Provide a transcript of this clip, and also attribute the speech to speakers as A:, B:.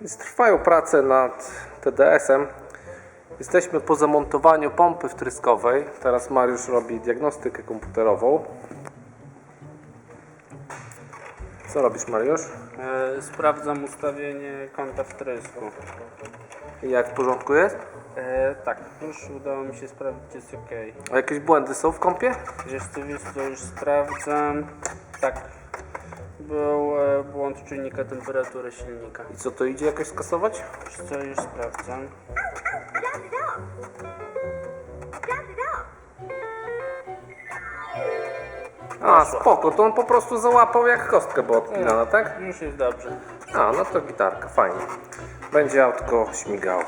A: Więc trwają prace nad TDS-em. Jesteśmy po zamontowaniu pompy wtryskowej. Teraz Mariusz robi diagnostykę komputerową. Co robisz, Mariusz?
B: E, sprawdzam ustawienie kąta wtrysku.
A: I jak w porządku jest?
B: E, tak, już udało mi się sprawdzić, jest ok.
A: A jakieś błędy są w kompie?
B: Wiesz co, wiesz co, już sprawdzam. Tak, był e, błąd czujnika temperatury silnika.
A: I co to idzie jakoś skasować?
B: Wiesz co, już sprawdzam.
C: It it.
A: A, spoko, to on po prostu załapał jak kostka była odpinana, tak?
B: Już jest dobrze.
A: A, no to gitarka, fajnie. Będzie autko śmigało.